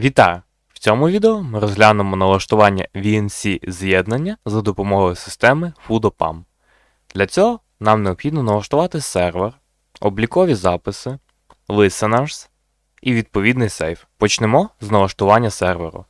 Вітаю! В цьому відео ми розглянемо налаштування VNC з'єднання за допомогою системи FudoPAM. Для цього нам необхідно налаштувати сервер, облікові записи, listeners і відповідний сейф. Почнемо з налаштування серверу.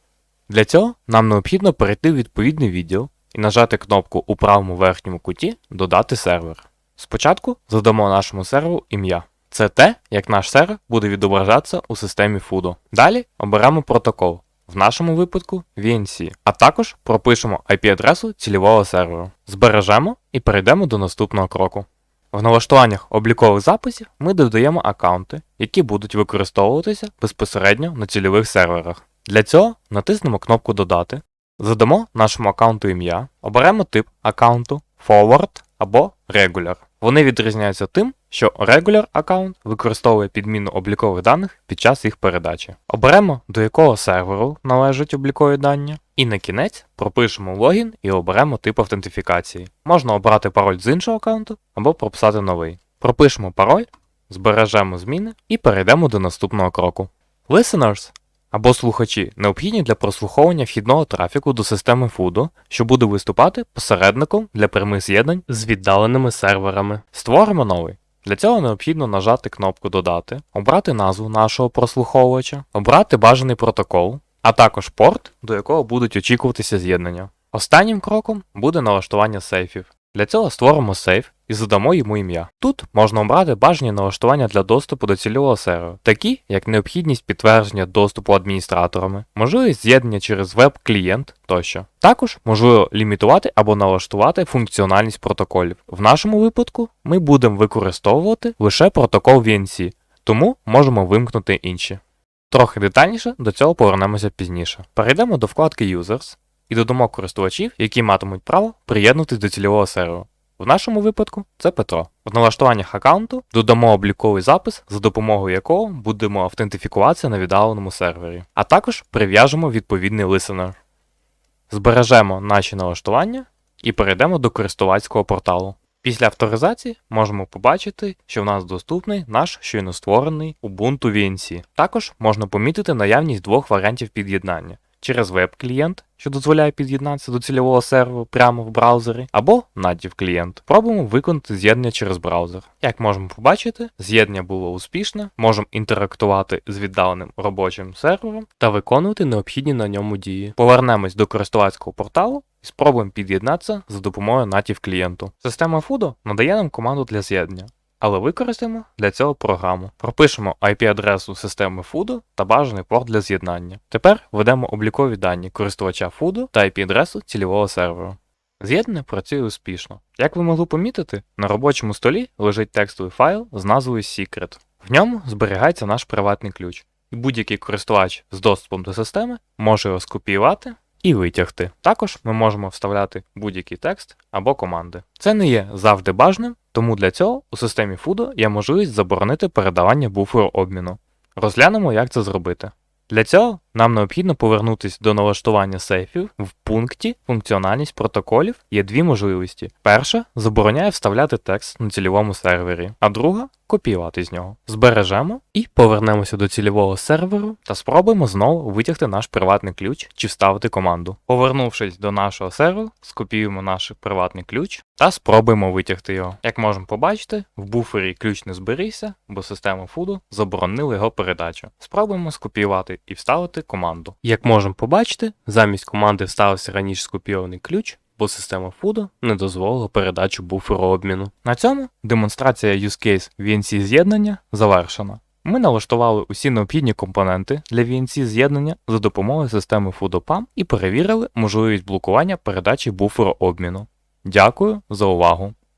Для цього нам необхідно перейти в відповідний відділ і нажати кнопку у правому верхньому куті Додати сервер. Спочатку задамо нашому серверу ім'я. Це те, як наш сервер буде відображатися у системі FUDO. Далі оберемо протокол, в нашому випадку VNC, а також пропишемо IP-адресу цільового серверу. Збережемо і перейдемо до наступного кроку. В налаштуваннях облікових записів ми додаємо аккаунти, які будуть використовуватися безпосередньо на цільових серверах. Для цього натиснемо кнопку Додати, задамо нашому аккаунту ім'я, оберемо тип аккаунту Forward або Regular. Вони відрізняються тим, що Regular аккаунт використовує підміну облікових даних під час їх передачі. Оберемо до якого серверу належать облікові дані, і на кінець пропишемо логін і оберемо тип автентифікації. Можна обрати пароль з іншого аккаунту або прописати новий. Пропишемо пароль, збережемо зміни і перейдемо до наступного кроку. Listeners або слухачі необхідні для прослуховування вхідного трафіку до системи FUDO, що буде виступати посередником для прямих з'єднань з віддаленими серверами. Створимо новий. Для цього необхідно нажати кнопку Додати, обрати назву нашого прослуховувача, обрати бажаний протокол, а також порт, до якого будуть очікуватися з'єднання. Останнім кроком буде налаштування сейфів. Для цього створимо сейф і задамо йому ім'я. Тут можна обрати бажані налаштування для доступу до цільового серверу, такі як необхідність підтвердження доступу адміністраторами, можливість з'єднання через веб-клієнт тощо. Також можливо лімітувати або налаштувати функціональність протоколів. В нашому випадку ми будемо використовувати лише протокол VNC, тому можемо вимкнути інші. Трохи детальніше до цього повернемося пізніше. Перейдемо до вкладки Users і додамо користувачів, які матимуть право приєднутися до цільового серверу. В нашому випадку це Петро. В налаштуваннях аккаунту додамо обліковий запис, за допомогою якого будемо автентифікуватися на віддаленому сервері, а також прив'яжемо відповідний listener. Збережемо наші налаштування і перейдемо до користувацького порталу. Після авторизації можемо побачити, що в нас доступний наш щойно створений Ubuntu VNC. Також можна помітити наявність двох варіантів під'єднання через веб-клієнт, що дозволяє під'єднатися до цільового серверу прямо в браузері, або native клієнт. Пробуємо виконати з'єднання через браузер. Як можемо побачити, з'єднання було успішне, можемо інтерактувати з віддаленим робочим сервером та виконувати необхідні на ньому дії. Повернемось до користувацького порталу і спробуємо під'єднатися за допомогою native клієнту. Система FUDO надає нам команду для з'єднання. Але використаємо для цього програму. Пропишемо IP-адресу системи FUDO та бажаний порт для з'єднання. Тепер введемо облікові дані користувача FUDO та IP-адресу цільового серверу. З'єднання працює успішно. Як ви могли помітити, на робочому столі лежить текстовий файл з назвою Secret. В ньому зберігається наш приватний ключ, і будь-який користувач з доступом до системи може його скопіювати і витягти. Також ми можемо вставляти будь-який текст або команди. Це не є завжди бажаним, тому для цього у системі FUDO є можливість заборонити передавання буферу обміну. Розглянемо, як це зробити. Для цього нам необхідно повернутися до налаштування сейфів. В пункті Функціональність протоколів є дві можливості. Перша забороняє вставляти текст на цільовому сервері, а друга копіювати з нього. Збережемо і повернемося до цільового серверу та спробуємо знову витягти наш приватний ключ чи вставити команду. Повернувшись до нашого серверу, скопіюємо наш приватний ключ та спробуємо витягти його. Як можемо побачити, в буфері ключ не зберігся, бо система FUDO заборонила його передачу. Спробуємо скопіювати і вставити команду. Як можемо побачити, замість команди вставився раніше скопійований ключ, бо система FUDO не дозволила передачу буферу обміну. На цьому демонстрація use case VNC з'єднання завершена. Ми налаштували усі необхідні компоненти для VNC з'єднання за допомогою системи FUDO-PAM і перевірили можливість блокування передачі буферу обміну. Дякую за увагу!